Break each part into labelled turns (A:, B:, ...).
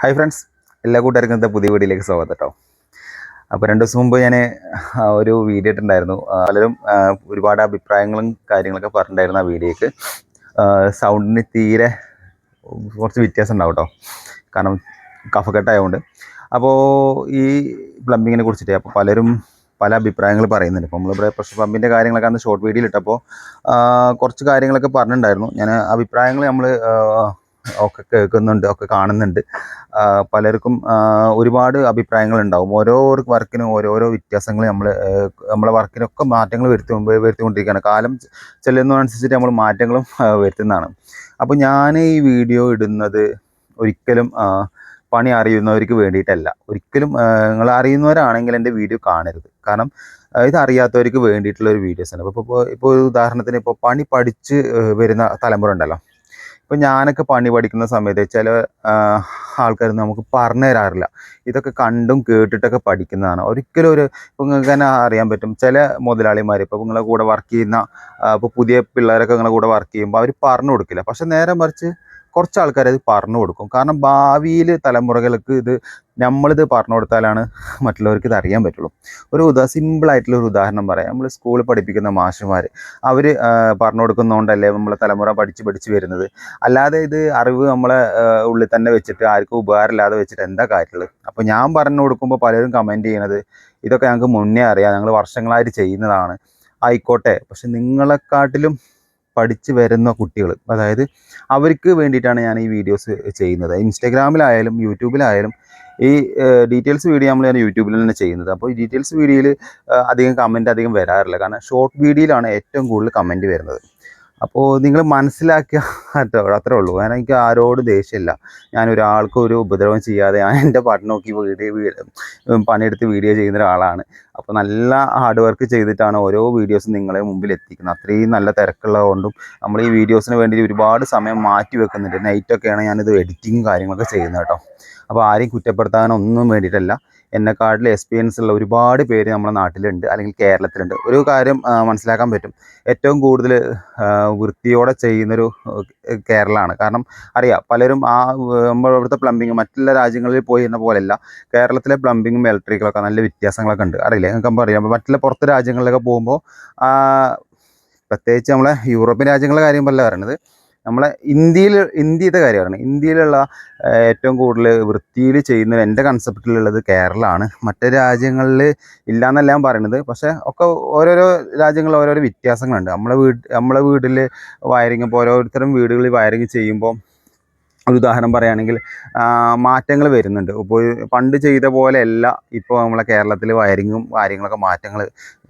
A: Hi friends എല്ലാ കൂട്ടുകാർക്കും ഇന്നത്തെ പുതിയ വീഡിയോയിലേക്ക് സ്വാഗതം കേട്ടോ. അപ്പോൾ രണ്ട് ദിവസം മുമ്പ് ഞാൻ ഒരു വീഡിയോ ഇട്ടുണ്ടായിരുന്നു പലരും ഒരുപാട് അഭിപ്രായങ്ങളും കാര്യങ്ങളൊക്കെ പറഞ്ഞിട്ടുണ്ടായിരുന്നു ആ വീഡിയോക്ക്. സൗണ്ടിന് തീരെ കുറച്ച് വ്യത്യാസം ഉണ്ടാവും കേട്ടോ. കാരണം കഫക്കെട്ടായതുകൊണ്ട് അപ്പോൾ ഈ പ്ലംബിങ്ങിനെ കുറിച്ചിട്ട് അപ്പോൾ പലരും പല അഭിപ്രായങ്ങൾ പറയുന്നുണ്ട്. ഇപ്പോൾ നമ്മളിവിടെ പ്രഷർ പമ്പിന്റെ കാര്യങ്ങളൊക്കെ അന്ന് ഷോർട്ട് വീഡിയോയിൽ ഇട്ടപ്പോൾ കുറച്ച് കാര്യങ്ങളൊക്കെ പറഞ്ഞിട്ടുണ്ടായിരുന്നു. ഞാൻ അഭിപ്രായങ്ങൾ നമ്മൾ ഒക്കെ കേൾക്കുന്നുണ്ട് ഒക്കെ കാണുന്നുണ്ട്. പലർക്കും ഒരുപാട് അഭിപ്രായങ്ങൾ ഉണ്ടാവും ഓരോ വർക്കിനും ഓരോരോ വ്യത്യാസങ്ങൾ നമ്മൾ നമ്മളെ വർക്കിനൊക്കെ മാറ്റങ്ങൾ വരുത്തി വരുത്തിക്കൊണ്ടിരിക്കുകയാണ്. കാലം ചെല്ലുന്നതനുസരിച്ചിട്ട് നമ്മൾ മാറ്റങ്ങളും വരുത്തുന്നതാണ്. അപ്പോൾ ഞാൻ ഈ വീഡിയോ ഇടുന്നത് ഒരിക്കലും പണി അറിയുന്നവർക്ക് വേണ്ടിയിട്ടല്ല. ഒരിക്കലും നിങ്ങൾ അറിയുന്നവരാണെങ്കിൽ എന്റെ വീഡിയോ കാണരുത്. കാരണം ഇത് അറിയാത്തവർക്ക് വേണ്ടിയിട്ടുള്ള ഒരു വീഡിയോസ് ആണ് ഇപ്പോൾ ഇപ്പോൾ ഉദാഹരണത്തിന് ഇപ്പോൾ പണി പഠിച്ച് വരുന്ന തലമുറ ഉണ്ടല്ലോ. ഇപ്പം ഞാനൊക്കെ പണി പഠിക്കുന്ന സമയത്ത് ചില ആൾക്കാർ നമുക്ക് പറഞ്ഞു തരാറില്ല. ഇതൊക്കെ കണ്ടും കേട്ടിട്ടൊക്കെ പഠിക്കുന്നതാണ്. ഒരിക്കലും ഒരു ഇപ്പം നിങ്ങൾക്ക് തന്നെ അറിയാൻ പറ്റും. ചില മുതലാളിമാർ ഇപ്പോൾ നിങ്ങളെ കൂടെ വർക്ക് ചെയ്യുന്ന ഇപ്പോൾ പുതിയ പിള്ളേരൊക്കെ നിങ്ങളെ കൂടെ വർക്ക് ചെയ്യുമ്പോൾ അവർ പറഞ്ഞു കൊടുക്കില്ല. പക്ഷെ നേരെ മറിച്ച് കുറച്ച് ആൾക്കാർ അത് പറഞ്ഞു കൊടുക്കും. കാരണം ഭാവിയിൽ തലമുറകൾക്ക് ഇത് നമ്മളിത് പറഞ്ഞു കൊടുത്താലാണ് മറ്റുള്ളവർക്ക് ഇത് അറിയാൻ പറ്റുള്ളൂ. ഒരു ഉദാ സിമ്പിളായിട്ടുള്ള ഒരു ഉദാഹരണം പറയാം. നമ്മൾ സ്കൂളിൽ പഠിപ്പിക്കുന്ന മാഷുമാർ അവർ പറഞ്ഞു കൊടുക്കുന്നതുകൊണ്ടല്ലേ നമ്മളെ തലമുറ പഠിച്ച് പഠിച്ച് വരുന്നത്. അല്ലാതെ ഇത് അറിവ് നമ്മളെ ഉള്ളിൽ തന്നെ വെച്ചിട്ട് ആർക്കും ഉപകാരമില്ലാതെ വെച്ചിട്ട് എന്താ കാര്യമുള്ളത് അപ്പോൾ ഞാൻ പറഞ്ഞു കൊടുക്കുമ്പോൾ പലരും കമന്റ് ചെയ്യണത് ഇതൊക്കെ ഞങ്ങൾക്ക് മുന്നേ അറിയാം. ഞങ്ങൾ വർഷങ്ങളായിട്ട് ചെയ്യുന്നതാണ്. ആയിക്കോട്ടെ. പക്ഷെ നിങ്ങളെക്കാട്ടിലും പഠിച്ച് വരുന്ന കുട്ടികൾ അതായത് അവർക്ക് വേണ്ടിയിട്ടാണ് ഞാൻ ഈ വീഡിയോസ് ചെയ്യുന്നത്. ഇൻസ്റ്റാഗ്രാമിലായാലും യൂട്യൂബിലായാലും ഈ ഡീറ്റെയിൽസ് വീഡിയോ നമ്മൾ ഞാൻ യൂട്യൂബിൽ തന്നെ ചെയ്യുന്നത്. അപ്പോൾ ഈ ഡീറ്റെയിൽസ് വീഡിയോയിൽ അധികം കമന്റ് അധികം വരാറില്ല. കാരണം ഷോർട്ട് വീഡിയോയിലാണ് ഏറ്റവും കൂടുതൽ കമന്റ് വരുന്നത്. അപ്പോൾ നിങ്ങൾ മനസ്സിലാക്കിയ അത്രേ ഉള്ളൂ. കാരണം എനിക്ക് ആരോട് ദേഷ്യമില്ല. ഞാൻ ഒരാൾക്കും ഒരു ഉപദ്രവം ചെയ്യാതെ ഞാൻ എന്റെ പാട്ട് നോക്കി വീഡിയോ പണിയെടുത്ത് വീഡിയോ ചെയ്യുന്ന ഒരാളാണ്. അപ്പോൾ നല്ല ഹാർഡ് വർക്ക് ചെയ്തിട്ടാണ് ഓരോ വീഡിയോസും നിങ്ങളെ മുമ്പിൽ എത്തിക്കുന്നത്. അത്രയും നല്ല തിരക്കുള്ളതുകൊണ്ടും നമ്മൾ ഈ വീഡിയോസിന് വേണ്ടി ഒരുപാട് സമയം മാറ്റി വെക്കുന്നുണ്ട്. നൈറ്റൊക്കെയാണ് ഞാനിത് എഡിറ്റിങ് കാര്യങ്ങളൊക്കെ ചെയ്യുന്നത് കേട്ടോ. അപ്പോൾ ആരെയും കുറ്റപ്പെടുത്താനൊന്നും വേണ്ടിയിട്ടല്ല. എന്നെക്കാട്ടിൽ എക്സ്പീരിയൻസ് ഉള്ള ഒരുപാട് പേര് നമ്മുടെ നാട്ടിലുണ്ട് അല്ലെങ്കിൽ കേരളത്തിലുണ്ട്. ഒരു കാര്യം മനസ്സിലാക്കാൻ പറ്റും. ഏറ്റവും കൂടുതൽ വൃത്തിയോടെ ചെയ്യുന്നൊരു കേരളമാണ്. കാരണം അറിയാം പലരും ആ ഇവിടുത്തെ പ്ലംബിങ് മറ്റുള്ള രാജ്യങ്ങളിൽ പോയി എന്ന പോലെയല്ല. കേരളത്തിലെ പ്ലംബിങ്ങും ഇലക്ട്രിക്കലൊക്കെ നല്ല വ്യത്യാസങ്ങളൊക്കെ ഉണ്ട്. അറിയില്ലേ? നിങ്ങൾക്ക് അറിയാം മറ്റുള്ള പുറത്ത് രാജ്യങ്ങളിലൊക്കെ പോകുമ്പോൾ പ്രത്യേകിച്ച് നമ്മളെ യൂറോപ്യൻ രാജ്യങ്ങളുടെ കാര്യം പല പറയണത്. നമ്മളെ ഇന്ത്യയിൽ ഇന്ത്യത്തെ കാര്യമാണ്. ഇന്ത്യയിലുള്ള ഏറ്റവും കൂടുതൽ വൃത്തിയിൽ ചെയ്യുന്ന എന്റെ കൺസെപ്റ്റിലുള്ളത് കേരളമാണ് മറ്റു രാജ്യങ്ങളിൽ ഇല്ലയെന്നല്ല ഞാൻ പറയുന്നത് പക്ഷേ ഒക്കെ ഓരോരോ രാജ്യങ്ങളിൽ ഓരോരോ വ്യത്യാസങ്ങളുണ്ട്. നമ്മളെ വീട് നമ്മളെ വീട്ടിൽ വയറിങ് ഇപ്പോൾ ഓരോരുത്തരും വീടുകളിൽ വയറിങ് ചെയ്യുമ്പോൾ ഒരു ഉദാഹരണം പറയുകയാണെങ്കിൽ മാറ്റങ്ങൾ വരുന്നുണ്ട്. ഇപ്പോൾ പണ്ട് ചെയ്ത പോലെയല്ല ഇപ്പോൾ നമ്മളെ കേരളത്തിൽ വയറിങ്ങും കാര്യങ്ങളൊക്കെ മാറ്റങ്ങൾ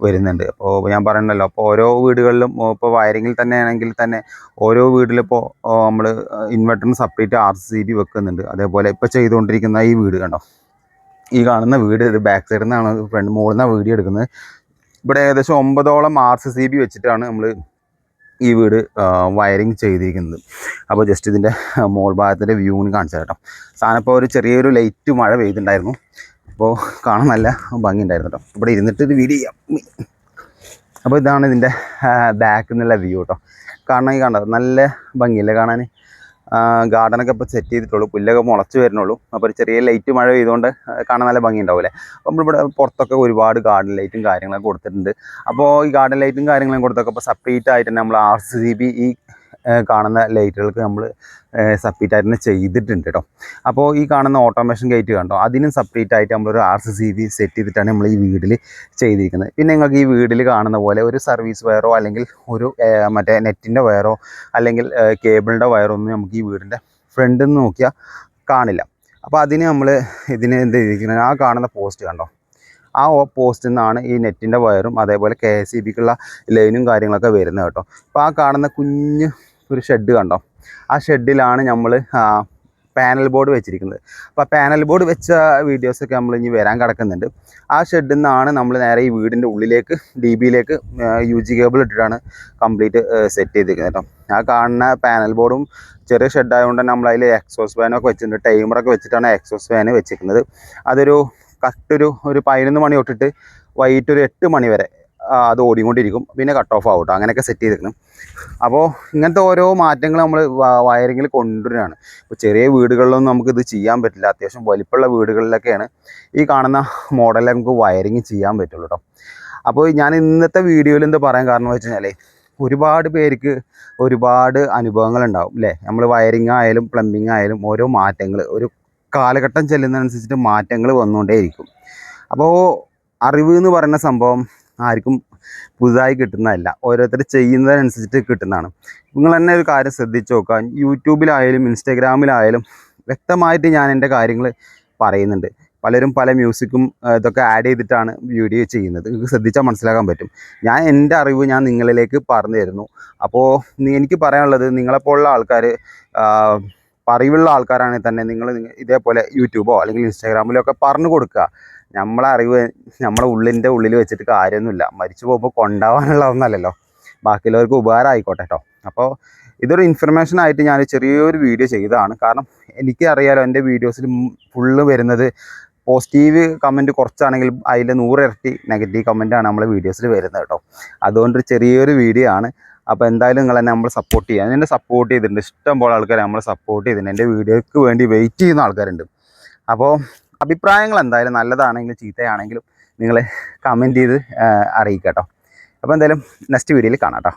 A: വരുന്നുണ്ട്. അപ്പോൾ ഞാൻ പറയണല്ലോ അപ്പോൾ ഓരോ വീടുകളിലും ഇപ്പോൾ വയറിങ്ങിൽ തന്നെ ആണെങ്കിൽ തന്നെ ഓരോ വീട്ടിലിപ്പോൾ നമ്മൾ ഇൻവെർട്ടറിന് സെപ്പറേറ്റ് ആർ സി ബി വെക്കുന്നുണ്ട്. അതേപോലെ ഇപ്പോൾ ചെയ്തുകൊണ്ടിരിക്കുന്ന ഈ വീട് കണ്ടോ? ഈ കാണുന്ന വീട് ഇത് ബാക്ക് സൈഡിൽ നിന്നാണ് ഫ്രണ്ട് മുകളിൽ നിന്നാണ് വീഡിയോ എടുക്കുന്നത്. ഇവിടെ ഏകദേശം ഒമ്പതോളം ആർ സി ബി വെച്ചിട്ടാണ് നമ്മൾ ഈ വീട് വയറിങ് ചെയ്തിരിക്കുന്നത്. അപ്പോൾ ജസ്റ്റ് ഇതിന്റെ മോൾ ഭാഗത്തിന്റെ വ്യൂവിന് കാണിച്ചു കേട്ടോ. സാധനം ഇപ്പോൾ ഒരു ചെറിയൊരു ലൈറ്റ് മഴ പെയ്തിട്ടുണ്ടായിരുന്നു. അപ്പോൾ കാണാൻ നല്ല ഭംഗി ഉണ്ടായിരുന്നു ഇവിടെ ഇരുന്നിട്ട് ഒരു വീഡിയോ ചെയ്യാം. അപ്പോൾ ഇതാണ് ഇതിന്റെ ബാക്കിൽ നിന്നുള്ള വ്യൂ കേട്ടോ. കാണാൻ കാണാം നല്ല ഭംഗിയില്ലേ കാണാൻ ഗാർഡനൊക്കെ ഇപ്പോൾ സെറ്റ് ചെയ്തിട്ടുള്ളൂ. പുല്ലൊക്കെ മുളച്ച് വരുന്നുള്ളൂ. അപ്പോൾ ഒരു ചെറിയ ലൈറ്റ് മഴ പെയ്തുകൊണ്ട് കാണാൻ നല്ല ഭംഗി ഉണ്ടാവില്ലേ അപ്പോൾ നമ്മളിവിടെ പുറത്തൊക്കെ ഒരുപാട് ഗാർഡൻ ലൈറ്റും കാര്യങ്ങളൊക്കെ കൊടുത്തിട്ടുണ്ട്. അപ്പോൾ ഈ ഗാർഡൻ ലൈറ്റും കാര്യങ്ങളും കൊടുത്തൊക്കെ ഇപ്പോൾ സെപ്പറേറ്റ് ആയിട്ട് തന്നെ നമ്മൾ ആർ സി ബി ഈ കാണുന്ന ലൈറ്റുകൾക്ക് നമ്മൾ സെപ്പറേറ്റ് ആയിട്ട് തന്നെ ചെയ്തിട്ടുണ്ട് കേട്ടോ അപ്പോൾ ഈ കാണുന്ന ഓട്ടോമേഷൻ ഗേറ്റ് കണ്ടോ? അതിനും സെപ്പറേറ്റ് ആയിട്ട് നമ്മളൊരു R C C B set ചെയ്തിട്ടാണ് നമ്മൾ ഈ വീട്ടിൽ ചെയ്തിരിക്കുന്നത്. പിന്നെ നിങ്ങൾക്ക് ഈ വീട്ടിൽ കാണുന്ന പോലെ ഒരു സർവീസ് വയറോ അല്ലെങ്കിൽ ഒരു മറ്റേ നെറ്റിന്റെ വയറോ അല്ലെങ്കിൽ കേബിളിന്റെ വയറോ ഒന്നും നമുക്ക് ഈ വീടിന്റെ ഫ്രണ്ടിൽ നിന്ന് നോക്കിയാൽ കാണില്ല. അപ്പോൾ അതിന് നമ്മൾ ഇതിന് എന്ത് ചെയ്തിരിക്കുന്നത്? ആ കാണുന്ന പോസ്റ്റ് കണ്ടോ? ആ പോസ്റ്റിൽ നിന്നാണ് ഈ നെറ്റിന്റെ വയറും അതേപോലെ കെ എസ് ഇ ബിക്കുള്ള ലൈനും കാര്യങ്ങളൊക്കെ വരുന്നത് കേട്ടോ അപ്പോൾ ആ കാണുന്ന കുഞ്ഞ് ഒരു ഷെഡ് കണ്ടോ? ആ ഷെഡിലാണ് നമ്മൾ പാനൽ ബോർഡ് വെച്ചിരിക്കുന്നത്. അപ്പോൾ പാനൽ ബോർഡ് വെച്ച വീഡിയോസൊക്കെ നമ്മൾ ഇനി വരാൻ കിടക്കുന്നുണ്ട്. ആ ഷെഡിൽ നിന്നാണ് നമ്മൾ നേരെ ഈ വീടിന്റെ ഉള്ളിലേക്ക് ഡി ബിയിലേക്ക് യു ജി കേബിൾ ഇട്ടിട്ടാണ് കംപ്ലീറ്റ് സെറ്റ് ചെയ്തിരിക്കുന്നത് കേട്ടോ. ആ കാണുന്ന പാനൽ ബോർഡും ചെറിയ ഷെഡായതുകൊണ്ട് തന്നെ നമ്മൾ അതിൽ എക്സോസ് ഫാനൊക്കെ വെച്ചിട്ടുണ്ട്. ടൈമറൊക്കെ വെച്ചിട്ടാണ് എക്സോസ് ഫാന് വെച്ചിരിക്കുന്നത്. അതൊരു കറക്റ്റ് ഒരു ഒരു പതിനൊന്ന് മണി തൊട്ടിട്ട് വൈകിട്ട് ഒരു എട്ട് മണി വരെ അത് ഓടിക്കൊണ്ടിരിക്കും. പിന്നെ കട്ട് ഓഫ് ആവും കേട്ടോ അങ്ങനെയൊക്കെ സെറ്റ് ചെയ്തിരിക്കണം അപ്പോൾ ഇങ്ങനത്തെ ഓരോ മാറ്റങ്ങൾ നമ്മൾ വയറിങ്ങിൽ കൊണ്ടുവരാണ് ഇപ്പോൾ ചെറിയ വീടുകളിലൊന്നും ഇത് ചെയ്യാൻ പറ്റില്ല. അത്യാവശ്യം വലിപ്പമുള്ള വീടുകളിലൊക്കെയാണ് ഈ കാണുന്ന മോഡലിൽ നമുക്ക് വയറിങ് ചെയ്യാൻ പറ്റുള്ളൂ കേട്ടോ അപ്പോൾ ഞാൻ ഇന്നത്തെ വീഡിയോയിൽ എന്താ പറയാൻ കാരണം വെച്ച് ഒരുപാട് പേർക്ക് ഒരുപാട് അനുഭവങ്ങൾ ഉണ്ടാവും അല്ലേ നമ്മൾ വയറിങ് ആയാലും പ്ലംബിങ് ആയാലും ഓരോ മാറ്റങ്ങൾ ഒരു കാലഘട്ടം ചെല്ലുന്നതനുസരിച്ചിട്ട് മാറ്റങ്ങൾ വന്നുകൊണ്ടേയിരിക്കും അപ്പോൾ അറിവ് എന്ന് പറയുന്ന സംഭവം ആർക്കും പുതുതായി കിട്ടുന്നതല്ല. ഓരോരുത്തർ ചെയ്യുന്നതിനനുസരിച്ചിട്ട് കിട്ടുന്നതാണ്. നിങ്ങൾ തന്നെ ഒരു കാര്യം ശ്രദ്ധിച്ച് നോക്കുക. യൂട്യൂബിലായാലും ഇൻസ്റ്റാഗ്രാമിലായാലും വ്യക്തമായിട്ട് ഞാൻ എന്റെ കാര്യങ്ങൾ പറയുന്നുണ്ട്. പലരും പല മ്യൂസിക്കും ഇതൊക്കെ ആഡ് ചെയ്തിട്ടാണ് വീഡിയോ ചെയ്യുന്നത്. നിങ്ങൾക്ക് ശ്രദ്ധിച്ചാൽ മനസ്സിലാക്കാൻ പറ്റും. ഞാൻ എന്റെ അറിവ് ഞാൻ നിങ്ങളിലേക്ക് പറഞ്ഞു തരുന്നു. അപ്പോൾ എനിക്ക് പറയാനുള്ളത് നിങ്ങളെപ്പോലുള്ള ആൾക്കാർ അറിവുള്ള ആൾക്കാരാണെങ്കിൽ തന്നെ നിങ്ങൾ ഇതേപോലെ യൂട്യൂബോ അല്ലെങ്കിൽ ഇൻസ്റ്റാഗ്രാമിലോ ഒക്കെ പറഞ്ഞു കൊടുക്കുക. നമ്മളെ അറിവ് നമ്മളെ ഉള്ളിന്റെ ഉള്ളിൽ വെച്ചിട്ട് കാര്യമൊന്നുമില്ല. മരിച്ചു പോകുമ്പോൾ കൊണ്ടാവാനുള്ള ഒന്നല്ലല്ലോ. ബാക്കിയുള്ളവർക്ക് ഉപകാരം ആയിക്കോട്ടെ കേട്ടോ അപ്പോൾ ഇതൊരു ഇൻഫർമേഷൻ ആയിട്ട് ഞാൻ ചെറിയൊരു വീഡിയോ ചെയ്തതാണ്. കാരണം എനിക്ക് അറിയാലോ എന്റെ വീഡിയോസിൽ ഫുള്ള് വരുന്നത് പോസിറ്റീവ് കമന്റ് കുറച്ചാണെങ്കിൽ അതിൽ നൂറ് ഇരട്ടി നെഗറ്റീവ് കമന്റാണ് നമ്മളെ വീഡിയോസിൽ വരുന്നത് കേട്ടോ അതുകൊണ്ടൊരു ചെറിയൊരു വീഡിയോ ആണ്. അപ്പോൾ എന്തായാലും നിങ്ങൾ എന്നെ നമ്മൾ സപ്പോർട്ട് ചെയ്യുക എന്നെ സപ്പോർട്ട് ചെയ്തിട്ടുണ്ട്. ഇഷ്ടം പോലെ ആൾക്കാർ നമ്മളെ സപ്പോർട്ട് ചെയ്തിട്ടുണ്ട്. എന്റെ വീഡിയോയ്ക്ക് വേണ്ടി വെയിറ്റ് ചെയ്യുന്ന ആൾക്കാരുണ്ട്. അപ്പോൾ അഭിപ്രായങ്ങൾ എന്തായാലും നല്ലതാണെങ്കിലും ചീത്തയാണെങ്കിലും നിങ്ങൾ കമന്റ് ചെയ്ത് അറിയിക്കാം അറിയിക്കുക കേട്ടോ അപ്പോൾ എന്തായാലും നെക്സ്റ്റ് വീഡിയോയിൽ കാണാം കേട്ടോ